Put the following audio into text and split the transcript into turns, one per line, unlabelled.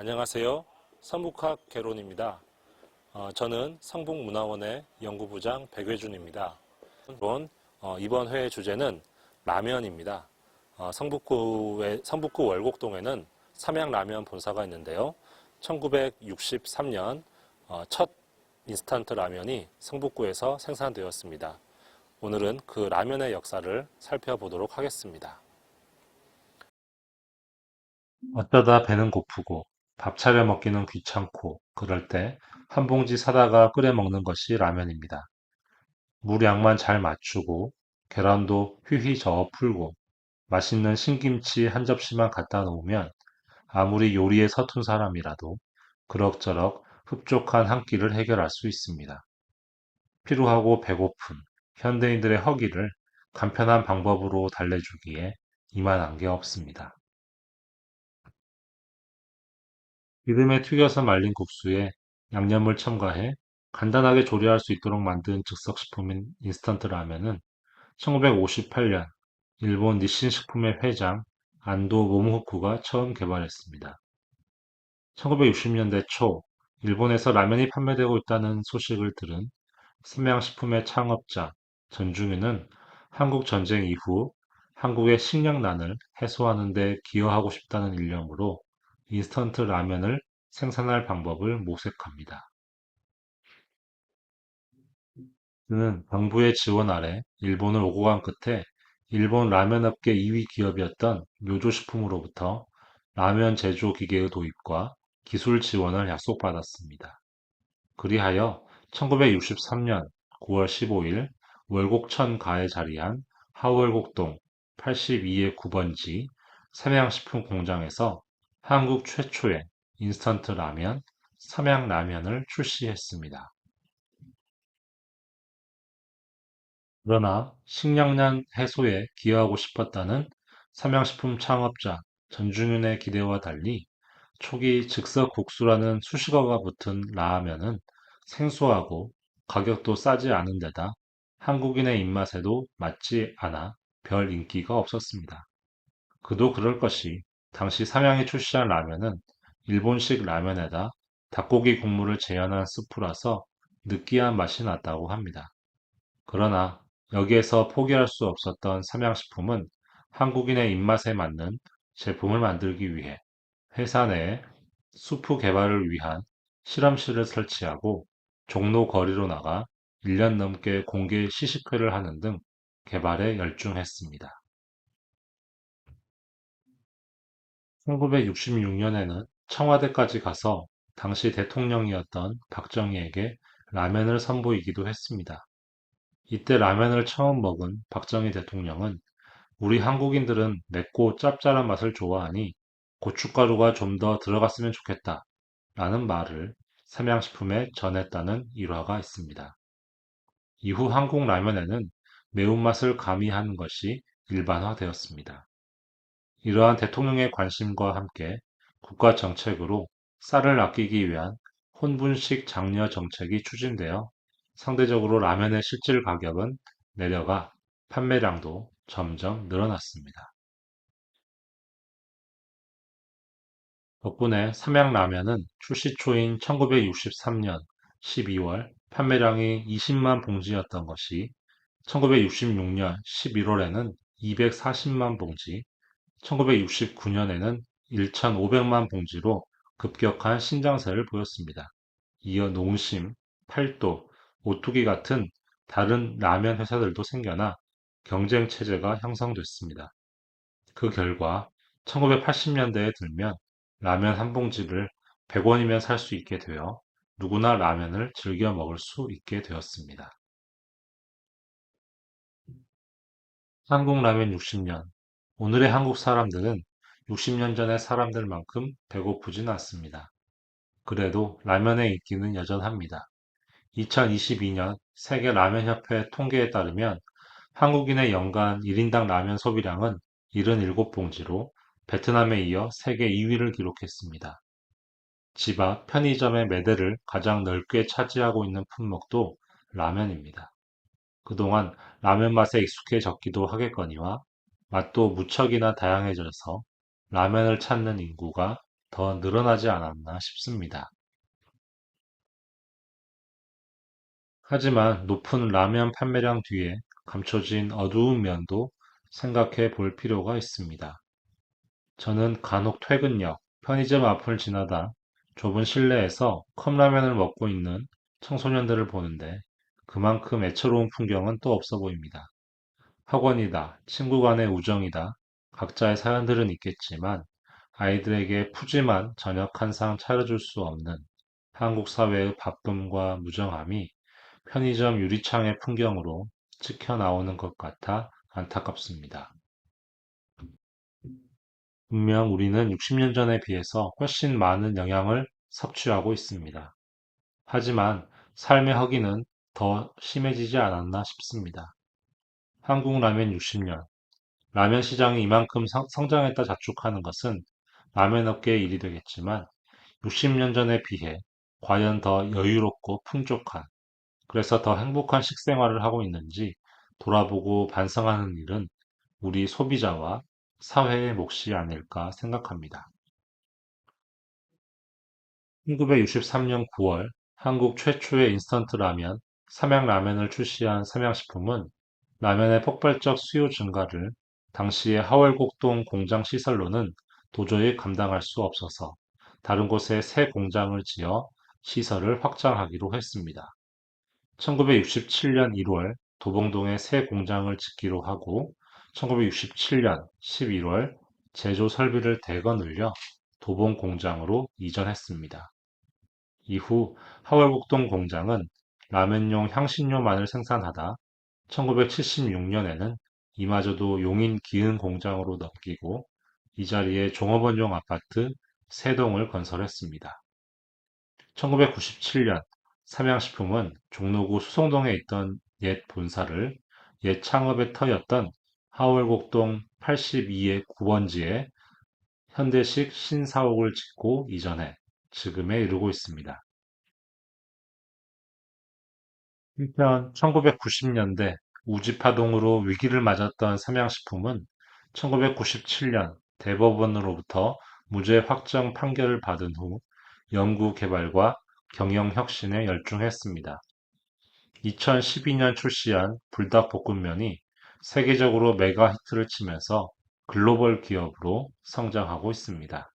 안녕하세요. 성북학 개론입니다. 어, 저는 성북문화원의 연구부장 백외준입니다. 이번, 어, 이번 회의 주제는 라면입니다. 어, 성북구의, 성북구 월곡동에는 삼양라면 본사가 있는데요. 1963년 어, 첫 인스턴트 라면이 성북구에서 생산되었습니다. 오늘은 그 라면의 역사를 살펴보도록 하겠습니다. 어쩌다 배는 고프고 밥 차려 먹기는 귀찮고 그럴 때 한 봉지 사다가 끓여 먹는 것이 라면입니다. 물 양만 잘 맞추고 계란도 휘휘 저어 풀고 맛있는 신김치 한 접시만 갖다 놓으면 아무리 요리에 서툰 사람이라도 그럭저럭 흡족한 한 끼를 해결할 수 있습니다. 피로하고 배고픈 현대인들의 허기를 간편한 방법으로 달래주기에 이만한 게 없습니다. 기름에 튀겨서 말린 국수에 양념을 첨가해 간단하게 조리할 수 있도록 만든 즉석식품인 인스턴트 라면은 1958년 일본 니신 식품의 회장 안도 모모후쿠가 처음 개발했습니다. 1960년대 초 일본에서 라면이 판매되고 있다는 소식을 들은 삼양식품의 창업자 전중유는 한국 전쟁 이후 한국의 식량난을 해소하는 데 기여하고 싶다는 일념으로 인스턴트 라면을 생산할 방법을 모색합니다. 그는 정부의 지원 아래 일본을 오고 간 끝에 일본 라면 업계 2위 기업이었던 묘조식품으로부터 라면 제조 기계의 도입과 기술 지원을 약속받았습니다. 그리하여 1963년 9월 15일 월곡천가에 자리한 하월곡동 82의 9번지 삼양식품 공장에서 한국 최초의 인스턴트 라면 삼양라면을 출시했습니다. 그러나 식량난 해소에 기여하고 싶었다는 삼양식품 창업자 전중윤의 기대와 달리 초기 즉석 국수라는 수식어가 붙은 라면은 생소하고 가격도 싸지 않은 데다 한국인의 입맛에도 맞지 않아 별 인기가 없었습니다. 그도 그럴 것이 당시 삼양이 출시한 라면은 일본식 라면에다 닭고기 국물을 재현한 스프라서 느끼한 맛이 났다고 합니다. 그러나 여기에서 포기할 수 없었던 삼양식품은 한국인의 입맛에 맞는 제품을 만들기 위해 회사 내에 수프 개발을 위한 실험실을 설치하고 종로 거리로 나가 1년 넘게 공개 시식회를 하는 등 개발에 열중했습니다. 1966년에는 청와대까지 가서 당시 대통령이었던 박정희에게 라면을 선보이기도 했습니다. 이때 라면을 처음 먹은 박정희 대통령은 우리 한국인들은 맵고 짭짤한 맛을 좋아하니 고춧가루가 좀 더 들어갔으면 좋겠다 라는 말을 삼양식품에 전했다는 일화가 있습니다. 이후 한국 라면에는 매운맛을 가미하는 것이 일반화되었습니다. 이러한 대통령의 관심과 함께 국가 정책으로 쌀을 아끼기 위한 혼분식 장려 정책이 추진되어 상대적으로 라면의 실질 가격은 내려가 판매량도 점점 늘어났습니다. 덕분에 삼양라면은 출시 초인 1963년 12월 판매량이 20만 봉지였던 것이 1966년 11월에는 240만 봉지, 1969년에는 1,500만 봉지로 급격한 신장세를 보였습니다. 이어 농심, 팔도, 오뚜기 같은 다른 라면 회사들도 생겨나 경쟁 체제가 형성됐습니다. 그 결과 1980년대에 들면 라면 한 봉지를 100원이면 살 수 있게 되어 누구나 라면을 즐겨 먹을 수 있게 되었습니다. 한국 라면 60년. 오늘의 한국 사람들은 60년 전의 사람들만큼 배고프진 않습니다. 그래도 라면의 인기는 여전합니다. 2022년 세계 라면협회 통계에 따르면 한국인의 연간 1인당 라면 소비량은 77봉지로 베트남에 이어 세계 2위를 기록했습니다. 집 앞 편의점의 매대를 가장 넓게 차지하고 있는 품목도 라면입니다. 그동안 라면 맛에 익숙해졌기도 하겠거니와 맛도 무척이나 다양해져서 라면을 찾는 인구가 더 늘어나지 않았나 싶습니다. 하지만 높은 라면 판매량 뒤에 감춰진 어두운 면도 생각해 볼 필요가 있습니다. 저는 간혹 퇴근역, 편의점 앞을 지나다 좁은 실내에서 컵라면을 먹고 있는 청소년들을 보는데 그만큼 애처로운 풍경은 또 없어 보입니다. 학원이다, 친구 간의 우정이다, 각자의 사연들은 있겠지만 아이들에게 푸짐한 저녁 한 상 차려줄 수 없는 한국 사회의 바쁨과 무정함이 편의점 유리창의 풍경으로 찍혀 나오는 것 같아 안타깝습니다. 분명 우리는 60년 전에 비해서 훨씬 많은 영양을 섭취하고 있습니다. 하지만 삶의 허기는 더 심해지지 않았나 싶습니다. 한국 라면 60년. 라면 시장이 이만큼 성- 성장했다 자축하는 것은 라면 업계의 일이 되겠지만 60년 전에 비해 과연 더 여유롭고 풍족한, 그래서 더 행복한 식생활을 하고 있는지 돌아보고 반성하는 일은 우리 소비자와 사회의 몫이 아닐까 생각합니다. 1963년 9월 한국 최초의 인스턴트 라면, 삼양라면을 출시한 삼양식품은 라면의 폭발적 수요 증가를 당시의 하월곡동 공장 시설로는 도저히 감당할 수 없어서 다른 곳에 새 공장을 지어 시설을 확장하기로 했습니다. 1967년 1월 도봉동에 새 공장을 짓기로 하고 1967년 11월 제조 설비를 대거 늘려 도봉 공장으로 이전했습니다. 이후 하월곡동 공장은 라면용 향신료만을 생산하다 1976년에는 이마저도 용인 기흥 공장으로 넘기고 이 자리에 종업원용 아파트 세동을 건설했습니다. 1997년 삼양식품은 종로구 수성동에 있던 옛 본사를 옛 창업의 터였던 하월곡동 82의 9번지에 현대식 신사옥을 짓고 이전해 지금에 이르고 있습니다. 한편 1990년대 우지파동으로 위기를 맞았던 삼양식품은 1997년 대법원으로부터 무죄 확정 판결을 받은 후 연구 개발과 경영 혁신에 열중했습니다. 2012년 출시한 불닭볶음면이 세계적으로 메가 히트를 치면서 글로벌 기업으로 성장하고 있습니다.